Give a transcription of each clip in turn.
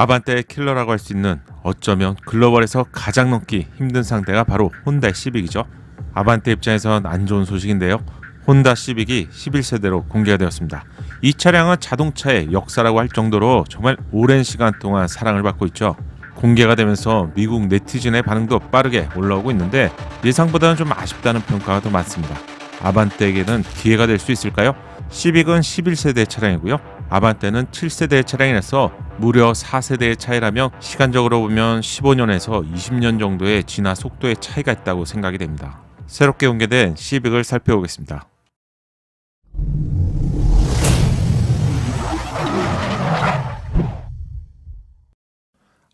아반떼의 킬러라고 할 수 있는 어쩌면 글로벌에서 가장 넘기 힘든 상대가 바로 혼다 시빅이죠. 아반떼 입장에선 안 좋은 소식인데요. 혼다 시빅이 11세대로 공개가 되었습니다. 이 차량은 자동차의 역사라고 할 정도로 정말 오랜 시간 동안 사랑을 받고 있죠. 공개가 되면서 미국 네티즌의 반응도 빠르게 올라오고 있는데 예상보다는 좀 아쉽다는 평가가 더 많습니다. 아반떼에게는 기회가 될 수 있을까요? 시빅은 11세대 차량이고요. 아반떼는 7세대 차량이라서 무려 4세대의 차이라며 시간적으로 보면 15년에서 20년 정도의 진화 속도의 차이가 있다고 생각이 됩니다. 새롭게 공개된 시빅을 살펴보겠습니다.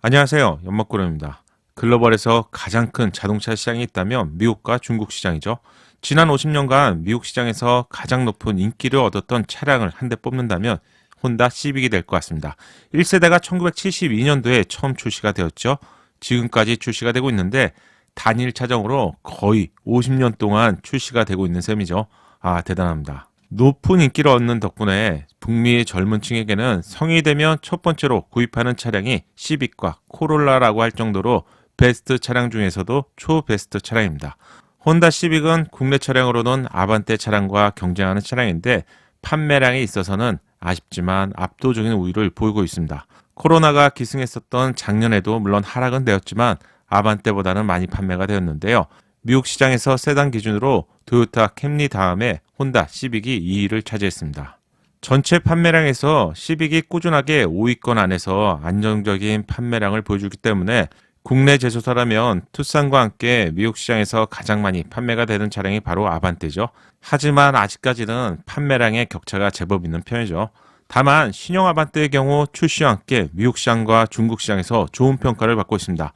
안녕하세요. 연막구름입니다. 글로벌에서 가장 큰 자동차 시장이 있다면 미국과 중국 시장이죠. 지난 50년간 미국 시장에서 가장 높은 인기를 얻었던 차량을 한 대 뽑는다면 혼다 시빅이 될 것 같습니다. 1세대가 1972년도에 처음 출시가 되었죠. 지금까지 출시가 되고 있는데 단일 차종으로 거의 50년 동안 출시가 되고 있는 셈이죠. 아, 대단합니다. 높은 인기를 얻는 덕분에 북미의 젊은 층에게는 성인이 되면 첫 번째로 구입하는 차량이 시빅과 코롤라라고 할 정도로 베스트 차량 중에서도 초베스트 차량입니다. 혼다 시빅은 국내 차량으로는 아반떼 차량과 경쟁하는 차량인데 판매량에 있어서는 아쉽지만 압도적인 우위를 보이고 있습니다. 코로나가 기승했었던 작년에도 물론 하락은 되었지만 아반떼보다는 많이 판매가 되었는데요. 미국 시장에서 세단 기준으로 토요타 캠리 다음에 혼다 시빅이 2위를 차지했습니다. 전체 판매량에서 시빅이 꾸준하게 5위권 안에서 안정적인 판매량을 보여주기 때문에 국내 제조사라면 투싼과 함께 미국 시장에서 가장 많이 판매가 되는 차량이 바로 아반떼죠. 하지만 아직까지는 판매량의 격차가 제법 있는 편이죠. 다만 신형 아반떼의 경우 출시와 함께 미국 시장과 중국 시장에서 좋은 평가를 받고 있습니다.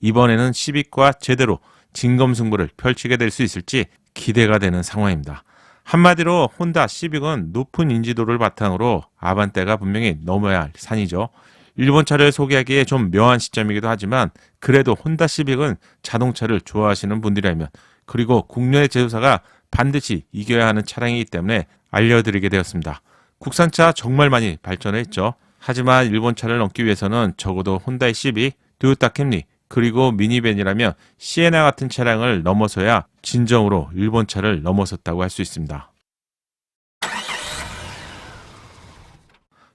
이번에는 시빅과 제대로 진검승부를 펼치게 될 수 있을지 기대가 되는 상황입니다. 한마디로 혼다 시빅은 높은 인지도를 바탕으로 아반떼가 분명히 넘어야 할 산이죠. 일본 차를 소개하기에 좀 묘한 시점이기도 하지만 그래도 혼다 시빅은 자동차를 좋아하시는 분들이라면 그리고 국내 제조사가 반드시 이겨야 하는 차량이기 때문에 알려드리게 되었습니다. 국산차 정말 많이 발전했죠. 하지만 일본 차를 넘기 위해서는 적어도 혼다의 시빅, 토요타 캠리, 그리고 미니밴이라면 시에나 같은 차량을 넘어서야 진정으로 일본 차를 넘어섰다고 할 수 있습니다.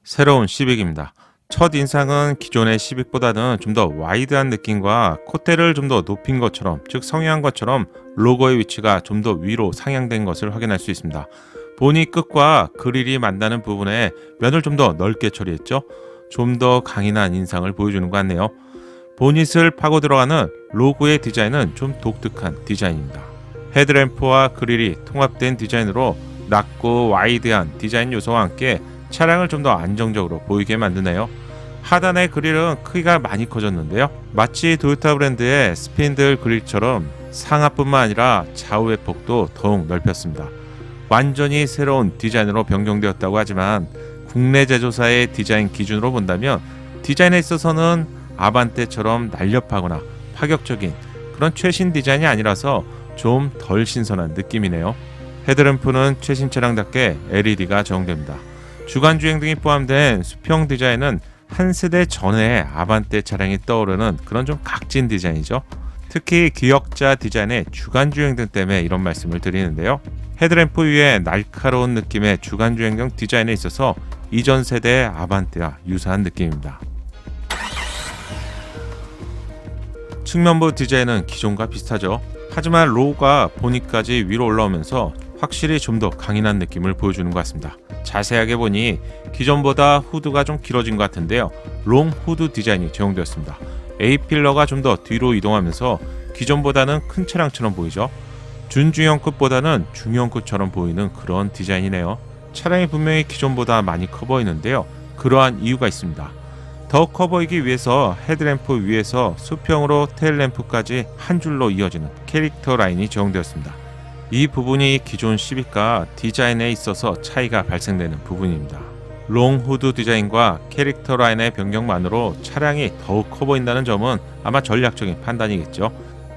새로운 시빅입니다. 첫 인상은 기존의 시빅보다는 좀 더 와이드한 느낌과 콧대를 좀 더 높인 것처럼, 즉 성형한 것처럼 로고의 위치가 좀 더 위로 상향된 것을 확인할 수 있습니다. 보니 끝과 그릴이 만나는 부분에 면을 좀 더 넓게 처리했죠. 좀 더 강인한 인상을 보여주는 것 같네요. 보닛을 파고 들어가는 로고의 디자인은 좀 독특한 디자인입니다. 헤드램프와 그릴이 통합된 디자인으로 낮고 와이드한 디자인 요소와 함께 차량을 좀 더 안정적으로 보이게 만드네요. 하단의 그릴은 크기가 많이 커졌는데요. 마치 도요타 브랜드의 스핀들 그릴처럼 상하뿐만 아니라 좌우의 폭도 더욱 넓혔습니다. 완전히 새로운 디자인으로 변경되었다고 하지만 국내 제조사의 디자인 기준으로 본다면 디자인에 있어서는 아반떼처럼 날렵하거나 파격적인 그런 최신 디자인이 아니라서 좀 덜 신선한 느낌이네요. 헤드램프는 최신 차량답게 LED가 적용됩니다. 주간 주행 등이 포함된 수평 디자인은 한 세대 전에 아반떼 차량이 떠오르는 그런 좀 각진 디자인이죠. 특히 기역자 디자인의 주간 주행등 때문에 이런 말씀을 드리는데요. 헤드램프 위에 날카로운 느낌의 주간 주행등 디자인에 있어서 이전 세대의 아반떼와 유사한 느낌입니다. 측면부 디자인은 기존과 비슷하죠. 하지만 로우가 보니까지 위로 올라오면서 확실히 좀 더 강인한 느낌을 보여주는 것 같습니다. 자세하게 보니 기존보다 후드가 좀 길어진 것 같은데요. 롱 후드 디자인이 적용되었습니다. A 필러가 좀 더 뒤로 이동하면서 기존보다는 큰 차량처럼 보이죠. 준중형급보다는 중형급처럼 보이는 그런 디자인이네요. 차량이 분명히 기존보다 많이 커 보이는데요. 그러한 이유가 있습니다. 더 커 보이기 위해서 헤드램프 위에서 수평으로 테일램프까지 한 줄로 이어지는 캐릭터 라인이 적용되었습니다. 이 부분이 기존 시빅과 디자인에 있어서 차이가 발생되는 부분입니다. 롱 후드 디자인과 캐릭터 라인의 변경만으로 차량이 더욱 커 보인다는 점은 아마 전략적인 판단이겠죠.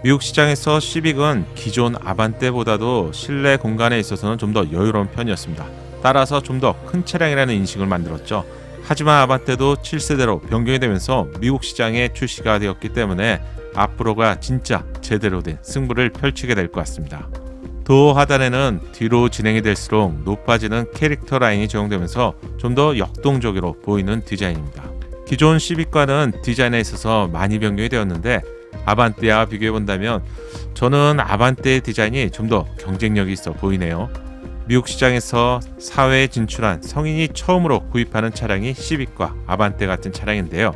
미국 시장에서 시빅은 기존 아반떼보다도 실내 공간에 있어서는 좀 더 여유로운 편이었습니다. 따라서 좀 더 큰 차량이라는 인식을 만들었죠. 하지만 아반떼도 7세대로 변경이 되면서 미국 시장에 출시가 되었기 때문에 앞으로가 진짜 제대로 된 승부를 펼치게 될 것 같습니다. 도어 하단에는 뒤로 진행이 될수록 높아지는 캐릭터 라인이 적용되면서 좀 더 역동적으로 보이는 디자인입니다. 기존 시빅과는 디자인에 있어서 많이 변경이 되었는데 아반떼와 비교해 본다면 저는 아반떼의 디자인이 좀 더 경쟁력이 있어 보이네요. 미국 시장에서 사회에 진출한 성인이 처음으로 구입하는 차량이 시빅과 아반떼 같은 차량인데요.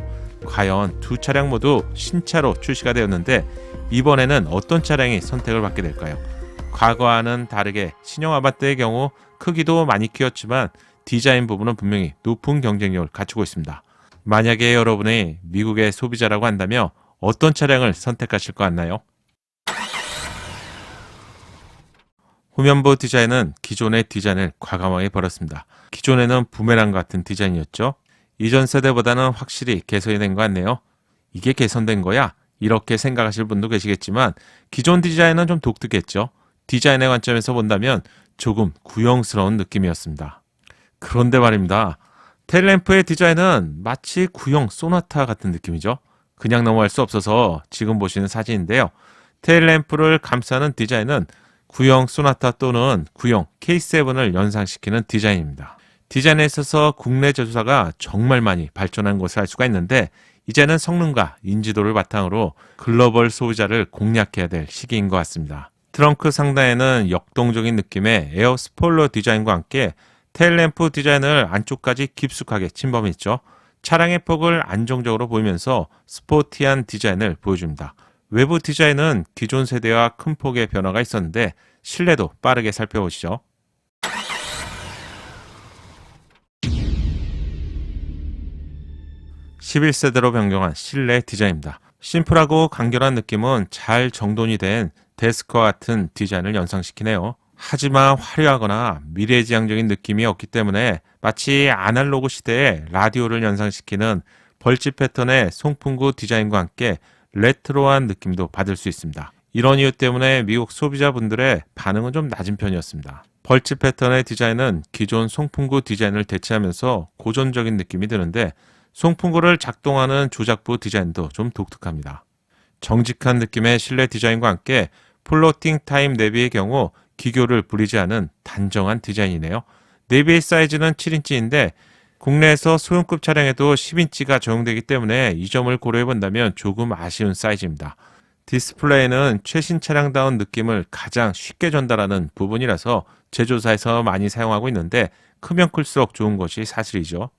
과연 두 차량 모두 신차로 출시가 되었는데 이번에는 어떤 차량이 선택을 받게 될까요? 과거와는 다르게 신형 아반떼의 경우 크기도 많이 키웠지만 디자인 부분은 분명히 높은 경쟁력을 갖추고 있습니다. 만약에 여러분이 미국의 소비자라고 한다면 어떤 차량을 선택하실 것 같나요? 후면부 디자인은 기존의 디자인을 과감하게 버렸습니다. 기존에는 부메랑 같은 디자인이었죠. 이전 세대보다는 확실히 개선이 된 것 같네요. 이게 개선된 거야? 이렇게 생각하실 분도 계시겠지만 기존 디자인은 좀 독특했죠. 디자인의 관점에서 본다면 조금 구형스러운 느낌이었습니다. 그런데 말입니다. 텔램프의 디자인은 마치 구형 소나타 같은 느낌이죠. 그냥 넘어갈 수 없어서 지금 보시는 사진인데요. 테일램프를 감싸는 디자인은 구형 소나타 또는 구형 K7을 연상시키는 디자인입니다. 디자인에 있어서 국내 제조사가 정말 많이 발전한 것을 알 수가 있는데 이제는 성능과 인지도를 바탕으로 글로벌 소비자를 공략해야 될 시기인 것 같습니다. 트렁크 상단에는 역동적인 느낌의 에어 스포일러 디자인과 함께 테일램프 디자인을 안쪽까지 깊숙하게 침범했죠. 차량의 폭을 안정적으로 보이면서 스포티한 디자인을 보여줍니다. 외부 디자인은 기존 세대와 큰 폭의 변화가 있었는데 실내도 빠르게 살펴보시죠. (11세대로) 변경한 실내 디자인입니다. 심플하고 간결한 느낌은 잘 정돈이 된 데스크와 같은 디자인을 연상시키네요. 하지만 화려하거나 미래지향적인 느낌이 없기 때문에 마치 아날로그 시대의 라디오를 연상시키는 벌집 패턴의 송풍구 디자인과 함께 레트로한 느낌도 받을 수 있습니다. 이런 이유 때문에 미국 소비자분들의 반응은 좀 낮은 편이었습니다. 벌집 패턴의 디자인은 기존 송풍구 디자인을 대체하면서 고전적인 느낌이 드는데 송풍구를 작동하는 조작부 디자인도 좀 독특합니다. 정직한 느낌의 실내 디자인과 함께 플로팅 타임 내비의 경우 기교를 부리지 않은 단정한 디자인이네요. 내비의 사이즈는 7인치인데 국내에서 소형급 차량에도 10인치가 적용되기 때문에 이 점을 고려해 본다면 조금 아쉬운 사이즈입니다. 디스플레이는 최신 차량다운 느낌을 가장 쉽게 전달하는 부분이라서 제조사에서 많이 사용하고 있는데 크면 클수록 좋은 것이 사실이죠.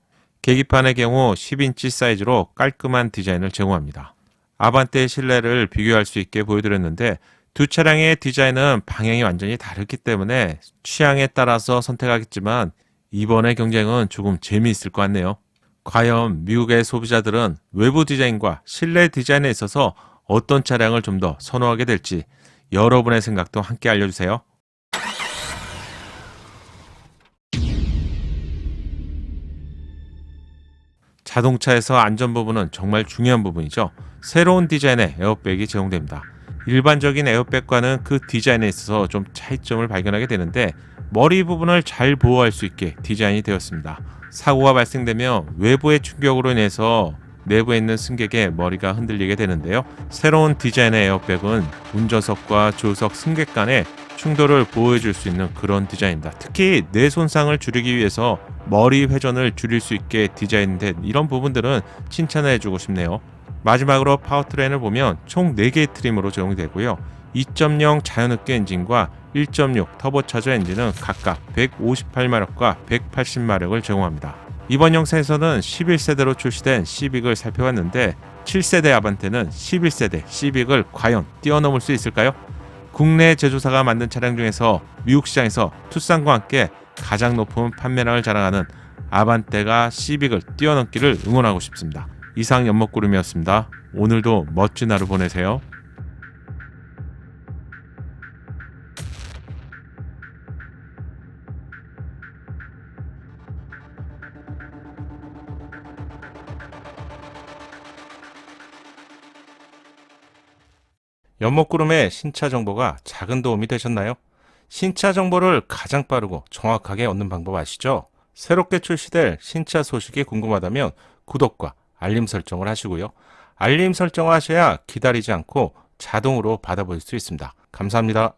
계기판의 경우 10인치 사이즈로 깔끔한 디자인을 제공합니다. 아반떼의 실내를 비교할 수 있게 보여드렸는데 두 차량의 디자인은 방향이 완전히 다르기 때문에 취향에 따라서 선택하겠지만 이번의 경쟁은 조금 재미있을 것 같네요. 과연 미국의 소비자들은 외부 디자인과 실내 디자인에 있어서 어떤 차량을 좀 더 선호하게 될지 여러분의 생각도 함께 알려주세요. 자동차에서 안전 부분은 정말 중요한 부분이죠. 새로운 디자인의 에어백이 제공됩니다. 일반적인 에어백과는 그 디자인에 있어서 좀 차이점을 발견하게 되는데 머리 부분을 잘 보호할 수 있게 디자인이 되었습니다. 사고가 발생되면 외부의 충격으로 인해서 내부에 있는 승객의 머리가 흔들리게 되는데요. 새로운 디자인의 에어백은 운전석과 조석 승객 간의 충돌을 보호해 줄 수 있는 그런 디자인입니다. 특히 뇌 손상을 줄이기 위해서 머리 회전을 줄일 수 있게 디자인된 이런 부분들은 칭찬해 주고 싶네요. 마지막으로 파워트레인을 보면 총 4개의 트림으로 제공이 되고요. 2.0 자연흡기 엔진과 1.6 터보차저 엔진은 각각 158마력과 180마력을 제공합니다. 이번 영상에서는 11세대로 출시된 시빅을 살펴봤는데 7세대 아반떼는 11세대 시빅을 과연 뛰어넘을 수 있을까요? 국내 제조사가 만든 차량 중에서 미국 시장에서 투싼과 함께 가장 높은 판매량을 자랑하는 아반떼가 시빅을 뛰어넘기를 응원하고 싶습니다. 이상 연먹구름이었습니다. 오늘도 멋진 하루 보내세요. 연목구름의 신차 정보가 작은 도움이 되셨나요? 신차 정보를 가장 빠르고 정확하게 얻는 방법 아시죠? 새롭게 출시될 신차 소식이 궁금하다면 구독과 알림 설정을 하시고요. 알림 설정을 하셔야 기다리지 않고 자동으로 받아볼 수 있습니다. 감사합니다.